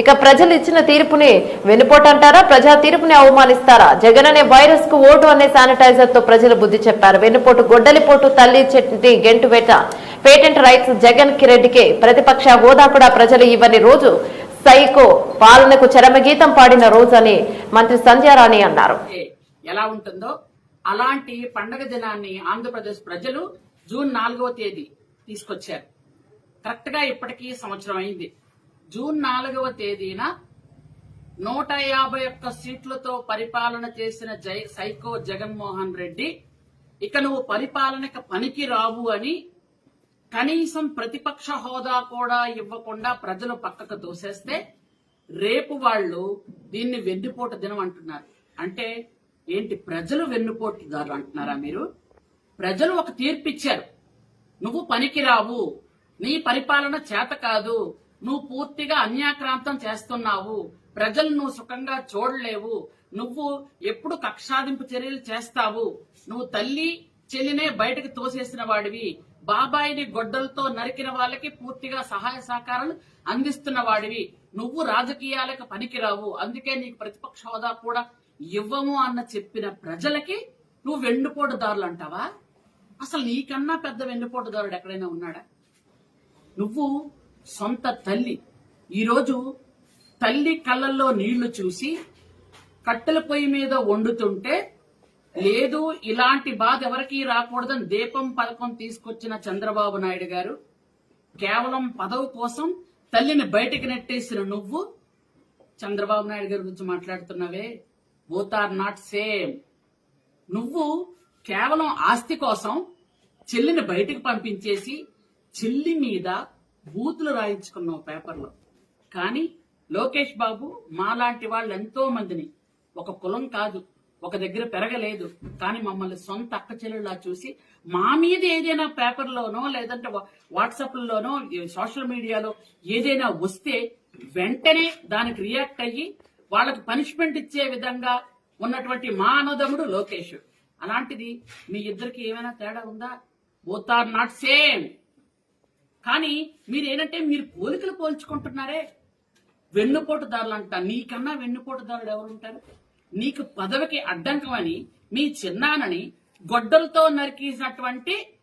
ఇక ప్రజలు ఇచ్చిన తీర్పుని వెన్నుపోటంటారా ప్రజా తీర్పుని అవమానిస్తారా? జగన్ అనే వైరస్కు ఓటు అనే శానిటైజర్తో ప్రజలు బుద్ధి చెప్పారు. వెన్నుపోటు గొడ్డలిపోటు తల్లి చెట్టి గెంటు వేట పేటెంట్ రైట్స్ జగన్కి రెడ్డికే. ప్రతిపక్ష హోదా కూడా ప్రజలు ఇవ్వని రోజు సైకో పాలనకు చరమగీతం పాడిన రోజు అని మంత్రి సంధ్యారాణి అన్నారు. ఎలా ఉంటుందో అలాంటి పండగ దినాన్ని ఆంధ్రప్రదేశ్ ప్రజలు జూన్ నాలుగవ తేదీ తీసుకొచ్చారు. కరెక్ట్గా ఇప్పటికీ సంవత్సరం అయింది. జూన్ నాలుగవ తేదీన నూట యాభై ఒక్క సీట్లతో పరిపాలన చేసిన జై సైకో జగన్మోహన్ రెడ్డి ఇక నువ్వు పరిపాలనకు పనికి రావు అని కనీసం ప్రతిపక్ష హోదా కూడా ఇవ్వకుండా ప్రజలు పక్కకు దోసేస్తే రేపు వాళ్ళు దీన్ని వెన్నుపోటు దినం అంటున్నారు. అంటే ఏంటి ప్రజలు వెన్నుపోటుదారు అంటున్నారా మీరు? ప్రజలు ఒక తీర్పు ఇచ్చారు నువ్వు పనికిరావు నీ పరిపాలన చేత కాదు. నువ్వు పూర్తిగా అన్యాక్రాంతం చేస్తున్నావు. ప్రజలు నువ్వు సుఖంగా చూడలేవు. నువ్వు ఎప్పుడు కక్షాదింపు చర్యలు చేస్తావు. నువ్వు తల్లి చెల్లినే బయటకు తోసేసిన వాడివి. బాబాయిని గొడ్డలతో నరికిన వాళ్ళకి పూర్తిగా సహాయ సహకారాలు అందిస్తున్న వాడివి. నువ్వు రాజకీయాలకు పనికిరావు. అందుకే నీకు ప్రతిపక్ష హోదా కూడా ఇవ్వము అన్న చెప్పిన ప్రజలకి నువ్వు వెన్నుపోటుదారులు అంటావా? అసలు నీకన్నా పెద్ద వెన్నుపోటుదారుడు ఎక్కడైనా ఉన్నాడా? నువ్వు సొంత తల్లి. ఈరోజు తల్లి కళ్ళల్లో నీళ్ళు చూసి కట్టెల పొయ్యి మీద వండుతుంటే లేదు ఇలాంటి బాధ ఎవరికీ రాకూడదని దీపం పథకం తీసుకొచ్చిన చంద్రబాబు నాయుడు గారు కేవలం పదవి కోసం తల్లిని బయటికి నెట్టేసిన నువ్వు చంద్రబాబు నాయుడు గారి గురించి మాట్లాడుతున్నావే? Both are not same. నువ్వు కేవలం ఆస్తి కోసం చెల్లిని బయటికి పంపించేసి చెల్లి మీద బూతులు రాయించుకున్నావు పేపర్లో. కానీ లోకేష్ బాబు మాలాంటి వాళ్ళు ఎంతో మందిని. ఒక కులం కాదు ఒక దగ్గర పెరగలేదు. కానీ మమ్మల్ని సొంత అక్క చెల్లెలా చూసి మా మీద ఏదైనా పేపర్లోనో లేదంటే వాట్సాప్లోనో సోషల్ మీడియాలో ఏదైనా వస్తే వెంటనే దానికి రియాక్ట్ అయ్యి వాళ్ళకి పనిష్మెంట్ ఇచ్చే విధంగా ఉన్నటువంటి మా అనదముడు లోకేష్. అలాంటిది మీ ఇద్దరికి ఏమైనా తేడా ఉందా? Both are not same. కానీ మీరేంటంటే మీరు పోలికలు పోల్చుకుంటున్నారే? వెన్నుపోటుదారులు అంట నీకన్నా వెన్నుపోటుదారుడు ఎవరుంటారు? నీకు పదవికి అడ్డంకమని మీ చిన్నానని గొడ్డలతో నరికేసినటువంటి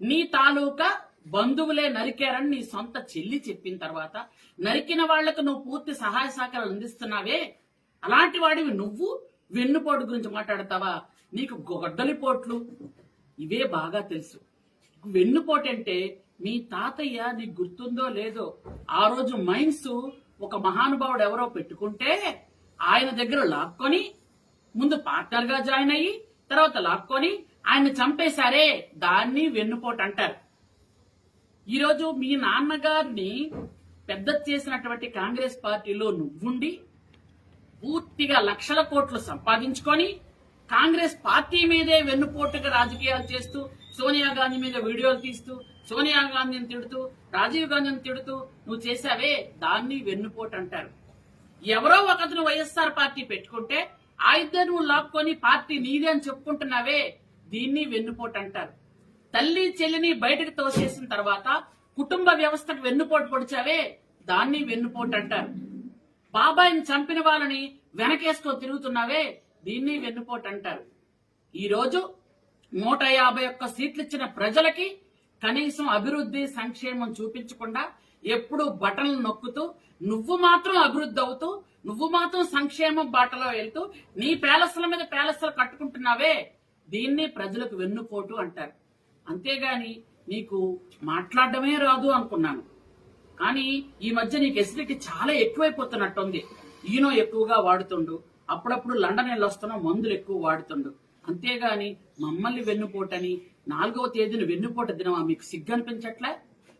నీ తాలూకా బంధువులే నరికారని నీ సొంత చెల్లి చెప్పిన తర్వాత నరికిన వాళ్ళకు నువ్వు పూర్తి సహాయ సహకారాలు అందిస్తున్నావే? అలాంటి వాడివి నువ్వు? వెన్నుపోటు గురించి మాట్లాడతావా? నీకు గొడ్డలిపోట్లు? ఇవే బాగా తెలుసు. వెన్నుపోటు అంటే మీ తాతయ్య నీకు గుర్తుందో లేదో ఆ రోజు మైన్స్ ఒక మహానుభావుడు ఎవరో పెట్టుకుంటే ఆయన దగ్గర లాక్కొని ముందు పార్ట్నర్గా జాయిన్ అయ్యి తర్వాత లాక్కొని ఆయన చంపేశారే దాన్ని వెన్నుపోటు అంటారు. ఈరోజు మీ నాన్నగారిని పెద్ద చేసినటువంటి కాంగ్రెస్ పార్టీలో నువ్వుండి పూర్తిగా లక్షల కోట్లు సంపాదించుకొని కాంగ్రెస్ పార్టీ మీదే వెన్నుపోటుగా రాజకీయాలు చేస్తూ సోనియా గాంధీ మీద వీడియోలు తీస్తూ సోనియా గాంధీని తిడుతూ రాజీవ్ గాంధీని తిడుతూ నువ్వు చేసావే దాన్ని వెన్నుపోటు అంటారు. ఎవరో ఒకతను వైఎస్ఆర్ పార్టీ పెట్టుకుంటే ఆ ఇద్దరు నువ్వు లాక్కొని పార్టీ నీదే అని చెప్పుకుంటున్నావే? దీన్ని వెన్నుపోటు అంటారు. తల్లి చెల్లిని బయటకు తోసేసిన తర్వాత కుటుంబ వ్యవస్థకు వెన్నుపోటు పొడిచావే? దాన్ని వెన్నుపోటు అంటారు. బాబాయిని చంపిన వాళ్ళని వెనకేసుకొని తిరుగుతున్నావే? దీన్ని వెన్నుపోటు అంటారు. ఈ రోజు నూట యాభై ఒక్క సీట్లు ఇచ్చిన ప్రజలకి కనీసం అభివృద్ధి సంక్షేమం చూపించకుండా ఎప్పుడు బటన్లు నొక్కుతూ నువ్వు మాత్రం అభివృద్ధి అవుతూ నువ్వు మాత్రం సంక్షేమం బాటలో వెళ్తూ నీ ప్యాలెస్ల మీద ప్యాలెస్లు కట్టుకుంటున్నావే దీన్ని ప్రజలకు వెన్నుపోటు అంటారు. అంతేగాని నీకు మాట్లాడడమే రాదు అనుకున్నాను. కానీ ఈ మధ్య నీకు ఎసిడిటీ చాలా ఎక్కువైపోతున్నట్టుంది. ఈనో ఎక్కువగా వాడుతుండు. అప్పుడప్పుడు లండన్ వెళ్ళి మందులు ఎక్కువ వాడుతుండు. అంతేగాని మమ్మల్ని వెన్నుపోటని నాలుగవ తేదీన వెన్నుపోట దినమా మీకు సిగ్గు అనిపించట్లే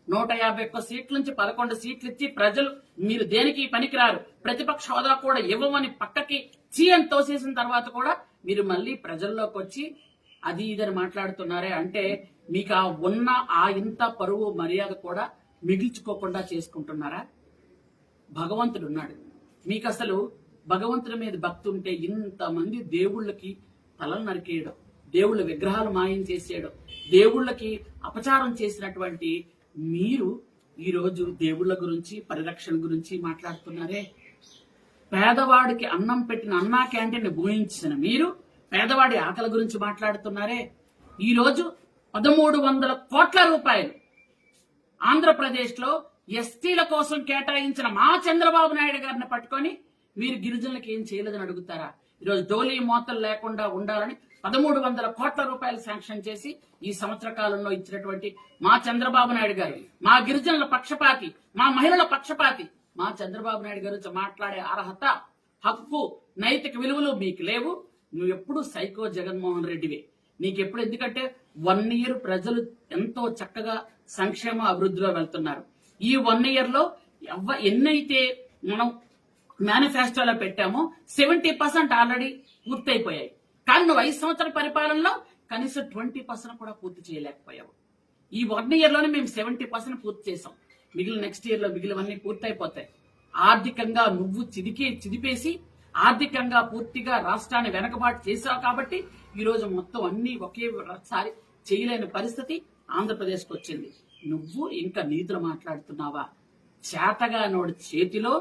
నూట యాభై ఒక్క సీట్ల నుంచి పదకొండు సీట్లు ఇచ్చి ప్రజలు మీరు దేనికి పనికిరారు? ప్రతిపక్ష హోదా కూడా ఇవ్వమని పక్కకి చీఎం తోసేసిన తర్వాత కూడా మీరు మళ్ళీ ప్రజల్లోకి వచ్చి అది ఇదని మాట్లాడుతున్నారే అంటే మీకు ఆ ఉన్న ఆ ఇంత పరువు మర్యాద కూడా మిగిల్చుకోకుండా చేసుకుంటున్నారా? భగవంతుడు ఉన్నాడు. మీకు అసలు భగవంతుడి మీద భక్తి ఉంటే ఇంతమంది దేవుళ్ళకి తలలు నరికేయడం దేవుళ్ళ విగ్రహాలు మాయం చేసేయడం దేవుళ్ళకి అపచారం చేసినటువంటి మీరు ఈ రోజు దేవుళ్ళ గురించి పరిరక్షణ గురించి మాట్లాడుతున్నారే? పేదవాడికి అన్నం పెట్టిన అన్నా క్యాంటీన్ భూయించిన మీరు పేదవాడి ఆకలి గురించి మాట్లాడుతున్నారే? ఈ రోజు పదమూడు వందల కోట్ల రూపాయలు ఆంధ్రప్రదేశ్లో ఎస్టీల కోసం కేటాయించిన మా చంద్రబాబు నాయుడు గారిని పట్టుకొని మీరు గిరిజనులకు ఏం చేయలేదని అడుగుతారా? ఈరోజు డోలీ మోతలు లేకుండా ఉండాలని పదమూడు వందల కోట్ల రూపాయలు శాంక్షన్ చేసి ఈ సంవత్సర కాలంలో ఇచ్చినటువంటి మా చంద్రబాబు నాయుడు గారు మా గిరిజనుల పక్షపాతి మా మహిళల పక్షపాతి మా చంద్రబాబు నాయుడు గారు మాట్లాడే అర్హత హక్కు నైతిక విలువలు మీకు లేవు. నువ్వు ఎప్పుడు సైకో జగన్మోహన్ రెడ్డివే. నీకెప్పుడు ఎందుకంటే వన్ ఇయర్ ప్రజలు ఎంతో చక్కగా సంక్షేమ అభివృద్ధిలో వెళ్తున్నారు. ఈ వన్ ఇయర్లో ఎవ- ఎన్నైతే మనం మేనిఫెస్టోలో పెట్టాము. సెవెంటీ పర్సెంట్ ఆల్రెడీ పూర్తయిపోయాయి కానీ నువ్వు ఐదు సంవత్సరాల పరిపాలనలో కనీసం ట్వంటీ పర్సెంట్ కూడా పూర్తి చేయలేకపోయావు. ఈ వన్ ఇయర్లోనే మేము సెవెంటీ పర్సెంట్ పూర్తి చేసాం మిగిలిన నెక్స్ట్ ఇయర్లో మిగిలినవన్నీ పూర్తయిపోతాయి. ఆర్థికంగా నువ్వు చిదికే చిదిపేసి ఆర్థికంగా పూర్తిగా రాష్ట్రాన్ని వెనకబాటు చేశావు కాబట్టి ఈ రోజు మొత్తం అన్ని ఒకేసారి చేయలేని పరిస్థితి ఆంధ్రప్రదేశ్కి వచ్చింది. నువ్వు ఇంకా నీతులు మాట్లాడుతున్నావా? చేతగా నోడి చేతిలో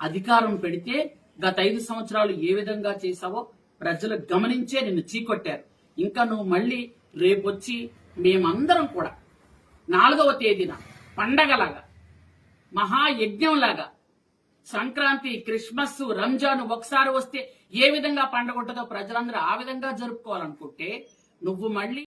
అధికారం పెడితే గత ఐదు సంవత్సరాలు ఏ విధంగా చేశావో ప్రజలు గమనించే నిన్ను చీకొట్టారు. ఇంకా నువ్వు మళ్ళీ రేపొచ్చి మేమందరం కూడా నాలుగవ తేదీన పండగలాగా మహాయజ్ఞంలాగా సంక్రాంతి క్రిస్మస్ రంజాన్ ఒకసారి వస్తే ఏ విధంగా పండగ ఉంటుందో ప్రజలందరూ ఆ విధంగా జరుపుకోవాలనుకుంటే నువ్వు మళ్ళీ